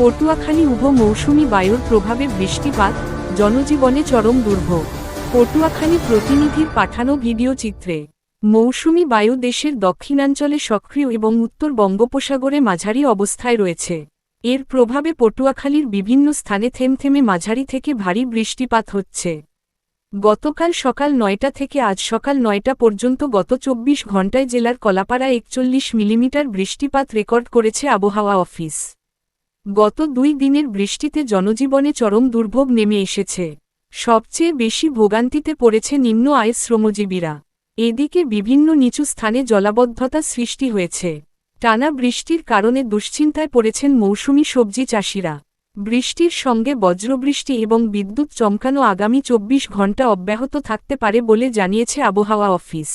পটুয়াখালী উভ মৌসুমি বায়ুর প্রভাবে বৃষ্টিপাত, জনজীবনে চরম দুর্ভোগ পটুয়াখালী প্রতিনিধির পাঠানো ভিডিও চিত্রে। মৌসুমি বায়ু দেশের দক্ষিণাঞ্চলে সক্রিয় এবং উত্তর বঙ্গোপসাগরে মাঝারি অবস্থায় রয়েছে। এর প্রভাবে পটুয়াখালীর বিভিন্ন স্থানে থেমথেমে মাঝারি থেকে ভারী বৃষ্টিপাত হচ্ছে। গতকাল সকাল নয়টা থেকে আজ সকাল নয়টা পর্যন্ত গত চব্বিশ ঘণ্টায় জেলার কলাপাড়া একচল্লিশ মিলিমিটার বৃষ্টিপাত রেকর্ড করেছে আবহাওয়া অফিস। গত দুই দিনের বৃষ্টিতে জনজীবনে চরম দুর্ভোগ নেমে এসেছে। সবচেয়ে বেশি ভোগান্তিতে পড়েছে নিম্ন আয়ের শ্রমজীবীরা। এদিকে বিভিন্ন নিচু স্থানে জলাবদ্ধতা সৃষ্টি হয়েছে। টানা বৃষ্টির কারণে দুশ্চিন্তায় পড়েছেন মৌসুমি সবজি চাষিরা। বৃষ্টির সঙ্গে বজ্রবৃষ্টি এবং বিদ্যুৎ চমকানো আগামী চব্বিশ ঘণ্টা অব্যাহত থাকতে পারে বলে জানিয়েছে আবহাওয়া অফিস।